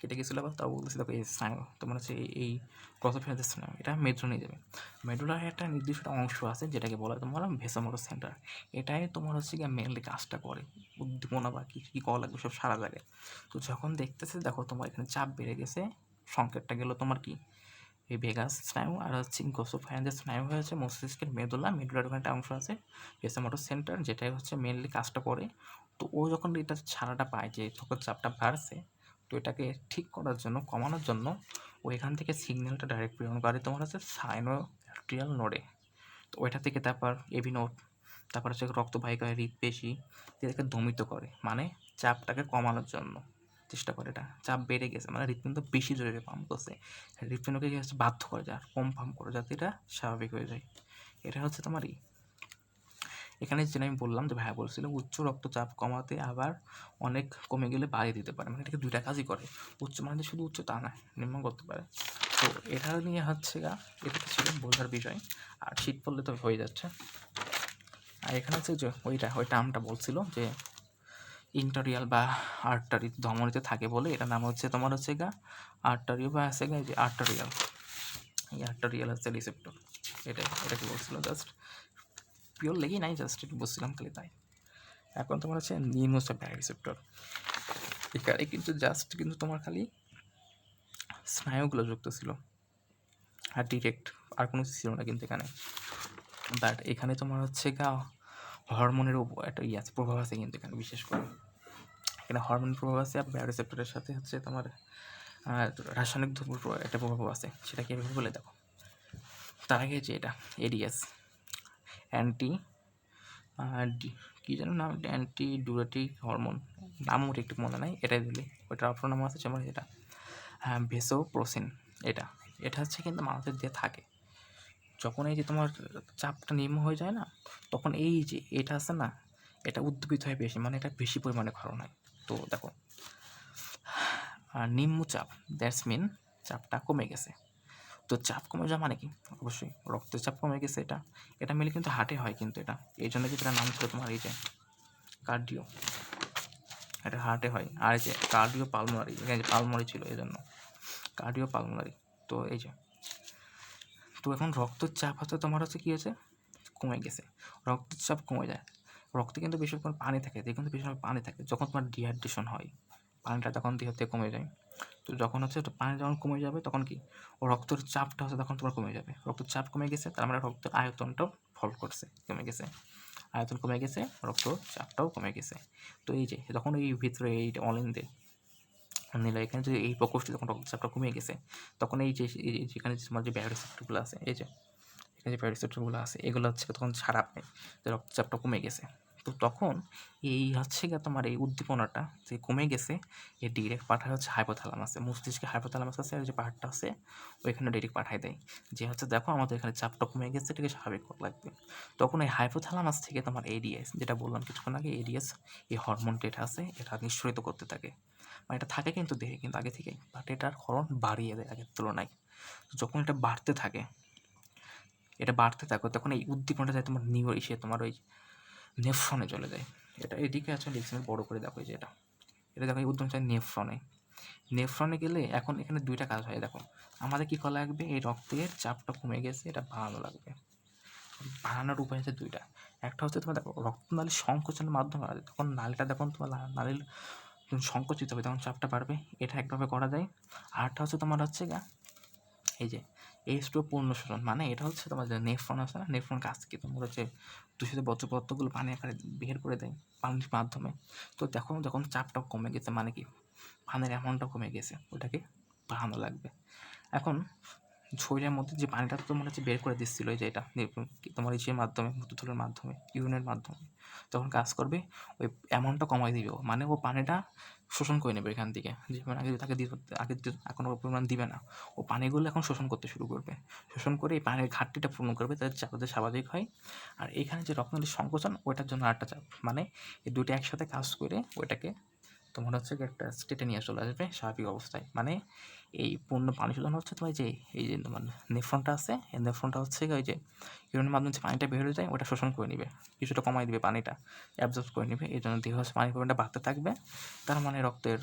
কেটে গেছিল আবার তাও বলতেছি, দেখো, এই স্নায়ু তোমার হচ্ছে এই ক্রসোফেরাসের স্নায়ু এটা মেড্রো নিয়ে যাবে। মেডুলার একটা নির্দিষ্ট অংশ আছে, যেটাকে বলা হয় তোমার ভেসামোটো সেন্টার। এটাই তোমার হচ্ছে গিয়ে মেনলি কাজটা করে। উদ্দীপনা বা কী কী করা লাগবে সব সারা জায়গায়। তো যখন দেখতেছে, দেখো, তোমার এখানে চাপ বেড়ে গেছে, সংকেতটা গেলো তোমার কি? এই ভেগাস স্নায়ু আর হচ্ছে গোসোফাইন্সের স্নায়ু হয়েছে, মস্তিষ্কের মেদুলা মেডুলার ওখানে একটা অংশ আছে ভেসামোটো সেন্টার, যেটাই হচ্ছে মেনলি কাজটা করে। তো ও যখন এটা ছাড়াটা পায় যে, তখন চাপটা বাড়ছে তো এটাকে ঠিক করার জন্য, কমানোর জন্য ও এখান থেকে সিগন্যালটা ডাইরেক্ট প্রেরণ করে। তোমার হচ্ছে সাইনোট্রিয়াল নোডে তো ওইটা থেকে তারপর এবি নোড তারপর হচ্ছে রক্তবাহিকা হৃদপেশি এটাকে দমিত করে। মানে চাপটাকে কমানোর জন্য চেষ্টা করে এটা। চাপ বেড়ে গেছে মানে হৃৎপিণ্ড বেশি জোরে পাম্প করছে। হৃৎপিণ্ডকে কি হচ্ছে বাধ্য করে যায় কম পাম্প করে, যাতে এটা স্বাভাবিক হয়ে যায়। এটা হচ্ছে তোমারই এখানে যেটা আমি বললাম যে ভাইয়া বলছিল উচ্চ রক্তচাপ কমাতে আবার অনেক কমে গেলে বাড়িয়ে দিতে পারে। মানে এটাকে দুইটা কাজই করে। উচ্চ মানে শুধু উচ্চ তা না নিম্ন করতে পারে। তো এটা নিয়ে হচ্ছে গা, এটা ছিল বোঝার বিষয়। আর শীত পড়লে তো হয়ে যাচ্ছে। আর এখানে হচ্ছে যে ওইটা, ওই টার্মটা বলছিল যে ইন্টারিয়াল বা আর্টারি ধমনীতে থাকে বলে। এটার নাম হচ্ছে তোমার হচ্ছে গা আর্টারিও বা আছে গা যে আর্টারিয়াল। এই আর্টারিয়াল হচ্ছে রিসেপ্টর। এটা কি বলছিল জাস্ট পিওর লেগেই নাই জাস্ট একটু বলছিলাম খালি তাই এখন তোমার হচ্ছে নিউমোসা রিসেপ্টর এখানে কিন্তু জাস্ট কিন্তু তোমার খালি স্নায়ুগুলো যুক্ত ছিল। আর ডিরেক্ট আর কোনো ছিল না কিন্তু এখানে। বাট এখানে তোমার হচ্ছে গা হরমোনের একটা ইয়ে আছে, প্রভাব আছে কিন্তু এখানে বিশেষ করে। এখানে হরমোনের প্রভাব আছে আর বায়োরিসেপ্টরের সাথে হচ্ছে তোমার রাসায়নিক দ্রব্যের প্র- একটা প্রভাব আছে। সেটা কীভাবে বলে দেখো। তার আগে যে এটা এডিএস অ্যান্টি কী যেন নাম অ্যান্টি ডিউরেটিক হরমোন নাম ওটা একটু মনে নাই, এটাই দিলে। ওইটার অপর নাম আছে যেমন এটা। হ্যাঁ ভেসোপ্রোসিন, এটা। এটা হচ্ছে কিন্তু মানুষের দিয়ে থাকে। যখন এই যে তোমার চাপটা নিম্ন হয়ে যায় না, তখন এই যে এটা আছে না, এটা উদ্দীপিত হয় বেশি মানে এটা বেশি পরিমাণে ক্ষরণ হয়। তো দেখো নিম্ন চাপ দ্যাটস মিন চাপটা কমে গেছে। তো চাপ কমে যাওয়া মানে কি? অবশ্যই রক্তচাপ কমে গেছে এটা। এটা মিলে কিন্তু হার্টে হয় কিন্তু এটা। এই জন্য কিন্তু নাম ছিল তোমার এই যে কার্ডিও এটা হার্টে হয়। আর এই যে কার্ডিও পালমোনারি এখানে যে পালমোনারি ছিল এই জন্য। কার্ডিও পালমোনারি তো এই যে, তো এখন রক্তচাপ হচ্ছে তোমার হচ্ছে কী হয়েছে? কমে গেছে। রক্তচাপ কমে যায়। রক্তে কিন্তু বেশি পরিমাণ পানি থাকে। এতে কিন্তু বেশি পরিমাণ পানি থাকে, যখন তোমার ডিহাইড্রেশন হয়। পানিটা তখন দেহ থেকে কমে যায়। তো যখন হচ্ছে পানি যখন কমে যাবে, তখন কি? ও রক্তের চাপটা হচ্ছে তখন তোমার কমে যাবে। রক্তের চাপ কমে গেছে, তার মানে রক্তের আয়তনটাও ফল করছে, কমে গেছে। আয়তন কমে গেছে রক্ত চাপটাও কমে গেছে। তো এই যে যখন এই ভিতরে এই অলিন্দে নিল এখানে যে এই প্রকোষ্ঠে যখন রক্তচাপটা কমে গেছে, তখন এই যে যেখানে তোমার যে বায়োরিসেপ্টরগুলো আছে, এই যে, এখানে যে বায়োরিসেপ্টরগুলো আছে, এগুলো হচ্ছে তখন ছাড়া পায় যে রক্তচাপটা কমে গেছে। তো তখন এই হচ্ছে গিয়ে তোমার এই উদ্দীপনাটা যে কমে গেছে এই ডিরেক্ট পাঠায় হচ্ছে হাইপোথ্যালামাসে মস্তিষ্কে হাইপোথ্যালামাস আছে, আর যে পাহাড়টা আছে, ওইখানে ডিরেক্ট পাঠায় দেয়। যে হচ্ছে দেখো আমাদের এখানে চাপটা কমে গেছে, এটাকে স্বাভাবিক লাগবে। তখন এই হাইপোথ্যালামাস থেকে তোমার এডিএস যেটা বললাম কিছুক্ষণ আগে এডিএস এই হরমোনটা এটা আছে, এটা নিঃসরিত করতে থাকে। মানে এটা থাকে কিন্তু দেহে, কিন্তু আগে থেকেই। বাট এটার হরমোন বাড়িয়ে দেয় আগের তুলনায়। যখন এটা বাড়তে থাকে, এটা বাড়তে থাকে, তখন এই উদ্দীপনাটা যায় তোমার নিউ এসে তোমার ওই নেফ্রনে চলে যায়। এটা এদিকে আছে লিখছেন বড় করে দেখো যে এটা। এটা দেখো উদ্যম চাই নেফ্রনে। নেফ্রনে গেলে এখন এখানে দুইটা কাজ হয়, দেখো। আমাদের কী করা লাগবে? এই রক্তের চাপটা কমে গেছে, এটা বাড়ানো লাগবে। বাড়ানোর উপায় হচ্ছে দুইটা। একটা হচ্ছে তোমার দেখো রক্ত রক্তনালী সংকোচনের মাধ্যমে বাড়াবে তখন নালীটা যখন তোমার নালীর যখন সংকুচিত হবে, তখন চাপটা বাড়বে। এটা একভাবে করা যায়। আরটা হচ্ছে তোমার হচ্ছে গা এই যে এইচ টু পূর্ণ শোষণ মানে এটা হচ্ছে তোমার যে নেফ্রন আছে না, নেফ্রন কাজ কি তোমার হচ্ছে দূষিত বর্জ্যপদার্থগুলো পানি আকারে বের করে দেয় পানির মাধ্যমে। তো দেখো যখন চাপটা কমে গেছে মানে কি? পানির অ্যামাউন্টটা কমে গেছে, ওটাকে বাড়ানো লাগবে। এখন শরীরের মধ্যে যে পানিটা তো তোমার হচ্ছে বের করে দিচ্ছিল যে এটা তোমার ইসের মাধ্যমে মূত্রথলির মাধ্যমে, ইউরিনের মাধ্যমে, তখন কাজ করবে, ওই অ্যামাউন্টটা কমাই দিবে। মানে ও পানিটা শোষণ করে নেবে এখান থেকে। যে পরিমাণ আগে তাকে আগে এখন ও পরিমাণ দিবে না। ও পানিগুলো এখন শোষণ করতে শুরু করবে। শোষণ করে এই পানির ঘাটতিটা পূরণ করবে তাদের চাপতে স্বাভাবিক হয়। আর এখানে যে রক্তনালী সংকোচন ওইটার জন্য আরেকটা চাপ। মানে এই দুটো একসাথে কাজ করে ওইটাকে তোমার হচ্ছে একটা স্টেটে নিয়ে চলে আসবে, স্বাভাবিক অবস্থায়। মানে এই পূর্ণ পানি শোধন হচ্ছে তোমার যে, এই যে তোমার নেফ্রনটা আছে, এই নেফ্রনটা হচ্ছে ওই যে, ইউরিনের মাধ্যমে যে পানিটা বের হয়ে যায়, ওটা শোষণ করে নিবে। কিছুটা কমাই দিবে পানিটা অ্যাবজর্ব করে নিবে। এই জন্য দেহ হচ্ছে পানির পরিমাণটা বাড়তে থাকবে। তার মানে রক্তের